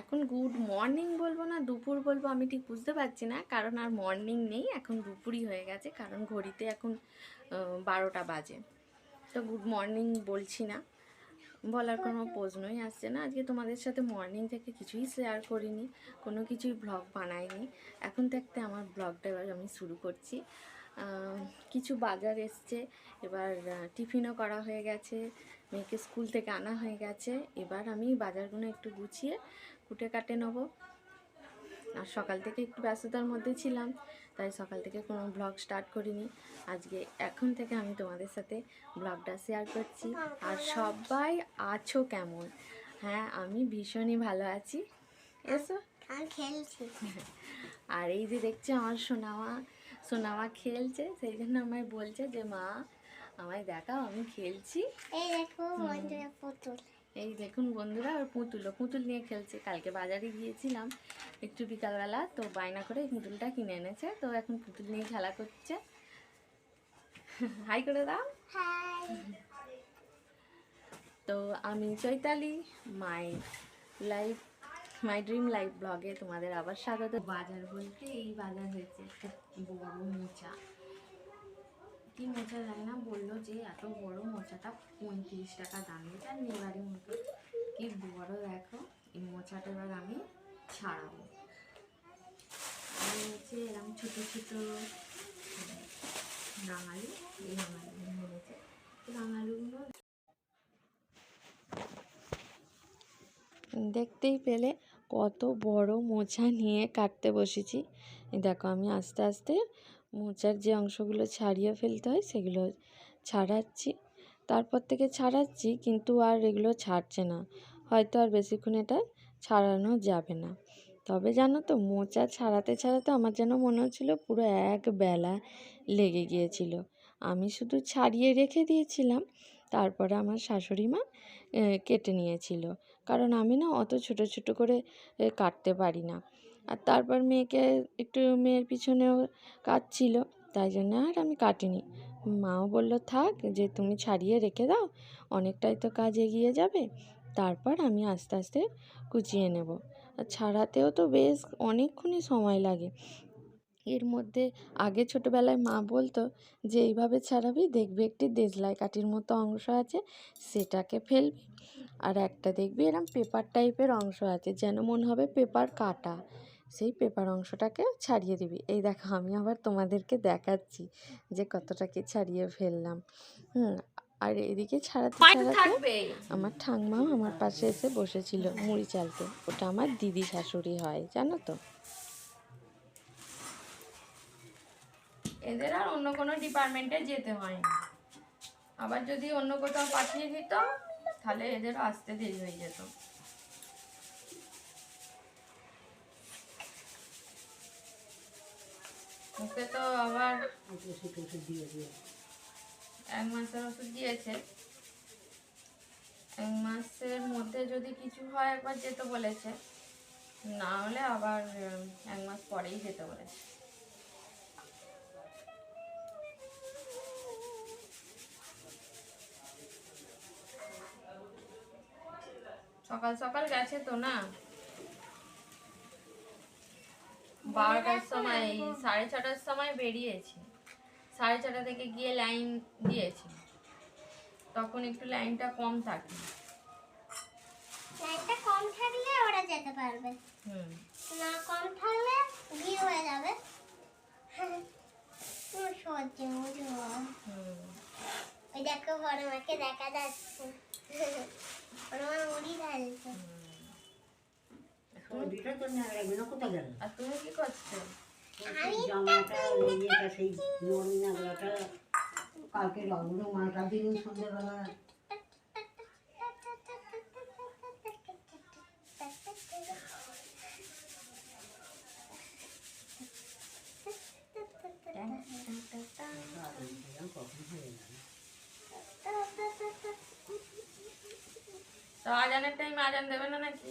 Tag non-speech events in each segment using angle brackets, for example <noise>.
এখন good morning বলব না, দুপুর বলব, আমি ঠিক বুঝতে পারছি না, কারণ আর মর্নিং নেই, এখন দুপুরই হয়ে গেছে, কারণ ঘড়িতে এখন বারোটা বাজে। তো গুড মর্নিং বলছি না, বলার কোনো প্রশ্নই আসছে না, আজকে তোমাদের সাথে মর্নিং থেকে কিছুই শেয়ার করিনি, কোনো কিছুই ব্লগ বানাইনি, এখন থাকতে আমার ব্লগটা এবার আমি শুরু করছি। কিছু বাজার এসছে, এবার টিফিনও করা হয়ে গেছে মেয়েকে স্কুল থেকে আনা হয়ে গেছে। এবার আমি বাজারগুলো একটু গুছিয়ে কুটে কাটে নেব। আর সকাল থেকে একটু ব্যস্ততার মধ্যে ছিলাম তাই সকাল থেকে কোনো ব্লগ স্টার্ট করিনি। আজকে এখন থেকে আমি তোমাদের সাথে ব্লগটা শেয়ার করছি। আর সবাই আছো কেমন? হ্যাঁ আমি ভীষণই ভালো আছি। এসো। খেলছি। আর এই যে দেখছি আমার সোনামা সোনামা খেলছে সেই জন্য আমায় বলছে যে মা আমায় দেখাও আমি খেলছি। এই দেখো বন্ধুরা পুতুল। এই দেখুন বন্ধুরা ওর পুতুল পুতুল নিয়ে খেলছে। কালকে বাজারে গিয়েছিলাম একটু বিকালবেলা তো বায়না করে পুতুলটা কিনে এনেছে তো এখন পুতুল নিয়ে খেলা করছে। হাই করে দাও। তো আমি Chaitali my life my dream life ব্লগে তোমাদের আবার স্বাগত। বাজার বলতে এই বাজার হয়েছে একটা বড় মোচা। কি মোচা যায় না। বলল যে, এত বড় মোচাটা পঁয়ত্রিশ টাকা দাম। জানি এবারে মতো কি বড় দেখো। এই মোচাটা এবার আমি ছাড়াবো। হচ্ছে এরকম ছোটো ছোটো রাঙালু এই রাঙালুগুলো দেখতেই পেলে কত বড় মোচা নিয়ে কাটতে বসেছি। দেখো আমি আস্তে আস্তে মোচার যে অংশগুলো ছাড়িয়ে ফেলতে হয় সেগুলো ছাড়াচ্ছি। তারপর থেকে ছাড়াচ্ছি কিন্তু আর এগুলো ছাড়ছে না। হয়তো আর বেশিক্ষণ এটা ছাড়ানো যাবে না। তবে জানো তো, মোচা ছাড়াতে ছাড়াতে আমার যেন মনে হচ্ছিল পুরো এক বেলা লেগে গিয়েছিল। আমি শুধু ছাড়িয়ে রেখে দিয়েছিলাম, তারপরে আমার শাশুড়ি মা কেটে নিয়েছিল। কারণ আমি না অত ছোট ছোট করে কাটতে পারি না। আর তারপর মেয়েকে একটু মেয়ের পিছনেও কাজ ছিল তাই জন্য আর আমি কাটিনি। মাও বলল, থাক, যে তুমি ছাড়িয়ে রেখে দাও, অনেকটাই তো কাজ এগিয়ে যাবে। তারপর আমি আস্তে আস্তে কুচিয়ে নেব। আর ছাড়াতেও তো বেশ অনেকক্ষণই সময় লাগে। এর মধ্যে আগে ছোটোবেলায় মা বলতো, যে এইভাবে ছাড়াবি, দেখবি একটি দেশলাই কাঠির মতো অংশ আছে, সেটাকে ফেলবি। আর একটা দেখবি এরকম পেপার টাইপের অংশ আছে, যেন মনে হবে পেপার কাটা। সেই পেপার অংশটাকে ছাড়িয়ে দিবি। এই দেখো আমি আবার তোমাদেরকে দেখাচ্ছি যে কতটাকে ছাড়িয়ে ফেললাম। হুম আর এদিকে ছাড়াতে ছাড়াতে আমার ঠাংমাও আমার পাশে এসে বসেছিল মুড়ি চালতে। ওটা আমার দিদি শাশুড়ি হয় জানো তো? এদের আর অন্য কোনো ডিপার্টমেন্টে যেতে হয় না। আবার যদি অন্য কোথাও পাঠিয়ে দিত তাহলে এদেরও আসতে দেরি হয়ে যেত। ওকে তো আবার এক মাসের ওষুধ দিয়েছে। এক মাসের মধ্যে যদি কিছু হয় একবার যেতে বলেছে, না হলে আবার এক মাস পরেই যেতে বলেছে। সকাল সকাল গেছে তো না? বারোটার সময় সাড়ে ছটার সময় বেরিয়েছি। সাড়ে ছটা থেকে গিয়ে লাইন দিয়েছি। তখন একটু লাইনটা কম থাকে। লাইটটা কম থাকলে ওরা যেতে পারবে। হুম। না কম থাকলে ভিড় হয়ে যাবে। সহ্য হুম। ওই দেখো বড় মাকে দেখা যাচ্ছে। বড় মা মুড়ি ঢালছে আর তুমি কি করছ? জামাটা ইয়েটা সেই নরম কালকে রঙগুলো মাটা দিন সন্ধ্যেবেলা। তো আজানের টাইমে আজান দেবে না নাকি?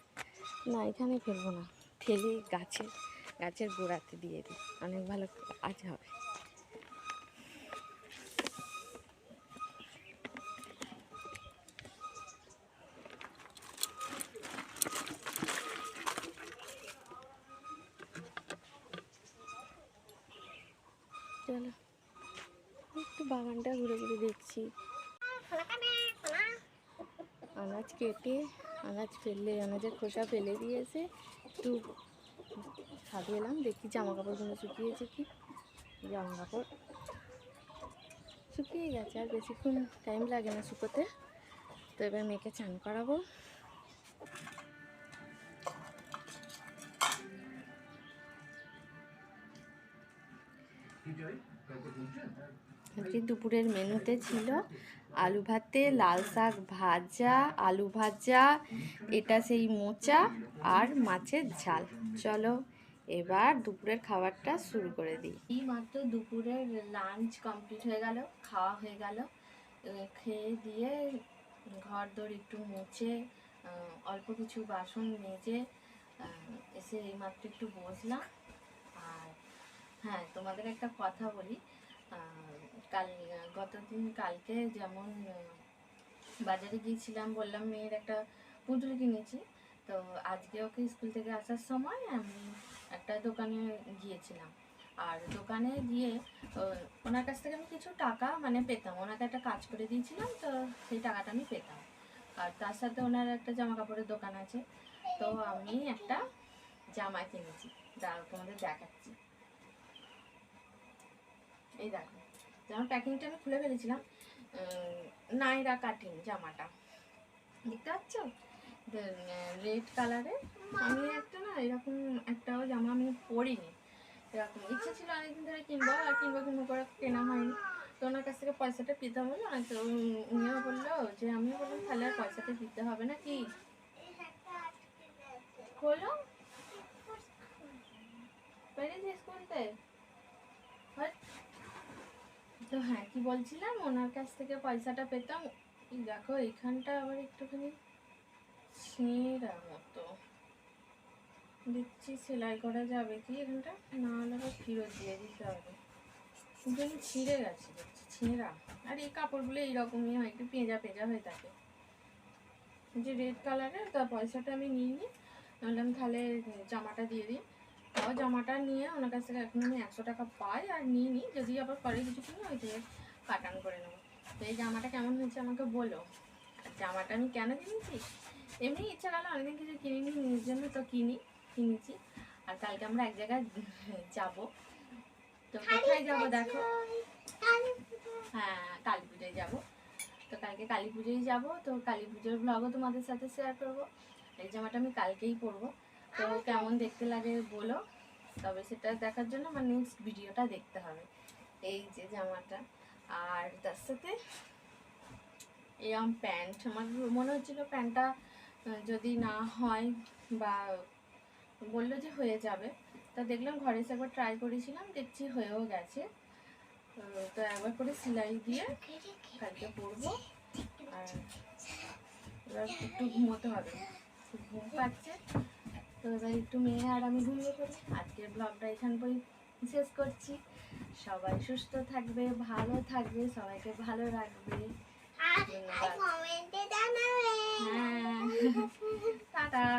না, এখানে ফেলব না। ফেলে গাছে গাছের গোড়াতে দিয়ে দিই। অনেক ভালো আজ হবে। একটু বাগানটা ঘুরে ঘুরে দেখছি। আনাজ কেটে আনাজ ফেললে আনাজের খোসা ফেলে দিয়েছে। একটু ছাদে এলাম দেখি জামা কাপড়গুলো শুকিয়েছে কি? জামা কাপড় শুকিয়ে গেছে আর বেশিক্ষণ টাইম লাগে না শুকোতে। তো এবার মেয়েকে চান করাবো। আজকে দুপুরের মেনুতে ছিল আলু ভাতে, লাল শাক ভাজা, আলু ভাজা, এটা সেই মোচা আর মাছের ঝাল। চলো এবার দুপুরের খাবারটা শুরু করে দিই। এই মাত্র দুপুরের লাঞ্চ কমপ্লিট হয়ে গেল, খাওয়া হয়ে গেল। খেয়ে দিয়ে ঘর দর একটু মুছে অল্প কিছু বাসন মেজে এসে এইমাত্র একটু বসলাম। আর হ্যাঁ তোমাদের একটা কথা বলি। কাল, গত দিন, কালকে যেমন বাজারে গিয়েছিলাম, বললাম মেয়ের একটা পুতুল কিনেছি। তো আজকে ওকে স্কুল থেকে আসার সময় আমি একটা দোকানে গিয়েছিলাম। আর দোকানে গিয়ে ওনার কাছ থেকে আমি কিছু টাকা মানে পেতাম। ওনাকে একটা কাজ করে দিয়েছিলাম, তো সেই টাকাটা আমি পেতাম। আর তার সাথে ওনার একটা জামা কাপড়ের দোকান আছে। তো আমি একটা জামা কিনেছি। দাঁড়াও, তোমাদের দেখাচ্ছি। এই দেখো যেমন প্যাকিংটা আমি খুলে ফেলেছিলাম নাইরা কাটিং জামাটা। দেখতে পাচ্ছ? রেড কালারে আমি একটা না এরকম একটাও জামা আমি পরিনি। এরকম ইচ্ছে ছিল অনেকদিন ধরে কিনবো আর কিনবো কিনবো করে কেনা হয়নি। তো ওনার কাছ থেকে পয়সাটা পেতে হবে না? তো উনিও বলল যে আমিও বললাম তাহলে আর পয়সাটা দিতে হবে না কি? খোলো। পেরেছিস খুলতে। তো হ্যাঁ কি বলছিলাম? ওনার কাছ থেকে পয়সাটা পেতাম। দেখো, এইখানটা আবার একটুখানি ছেঁড়া মতো। দেখছি সেলাই করা যাবে কি এখানটা? না হলে আবার ফেরত দিয়ে দিতে হবে। কিন্তু ছিঁড়ে গেছে, দেখছি, ছেঁড়া। আর এই কাপড়গুলো এইরকমই হয়, একটু পেঁজা পেঁজা হয়ে থাকে। যে রেড কালারের তার পয়সাটা আমি নিয়ে নিই বললাম তাহলে জামাটা দিয়ে দিই। তাও জামাটা নিয়ে ওনার কাছ থেকে এখন আমি একশো টাকা পাই আর নিয়ে নিই। যদি আবার পরে কিছু কিনে ওই থেকে কাটান করে নেব। তো এই জামাটা কেমন হয়েছে আমাকে বলো। আর জামাটা আমি কেন কিনেছি? এমনি ইচ্ছা গেল অনেকদিন কিছু কিনিনি নিজের জন্য তো কিনি কিনেছি। আর কালকে আমরা এক জায়গায় <laughs> যাব। তো কোথায় যাব দেখো? হ্যাঁ কালী পুজোয় যাব। তো কালকে কালী পুজোয় যাব। তো কালী পুজোর ব্লগও তোমাদের সাথে শেয়ার করব। এই জামাটা আমি কালকেই পরবো। তো কেমন দেখতে লাগে বলো। তবে সেটা দেখার জন্য আমার নেক্সট ভিডিওটা দেখতে হবে। এই যে জামাটা। আর তার সাথে এরম প্যান্ট। আমার মনে হচ্ছিল প্যান্টটা যদি না হয় বা বলল যে হয়ে যাবে। তা দেখলাম ঘরে এসে একবার ট্রাই করেছিলাম, দেখছি হয়েও গেছে। তো একবার করে সেলাই দিয়ে কালকে পরবো আর এবার একটু ঘুমোতে হবে। ঘুম পাচ্ছে। তো এবার একটু মেয়ে আর আমি ঘুমিয়ে পড়ি আজকের ব্লগটা এখান পর্যন্ত শেষ করছি। সবাই সুস্থ থাকবে ভালো থাকবে সবাইকে ভালো রাখবে। হ্যাঁ। <laughs> টাটা।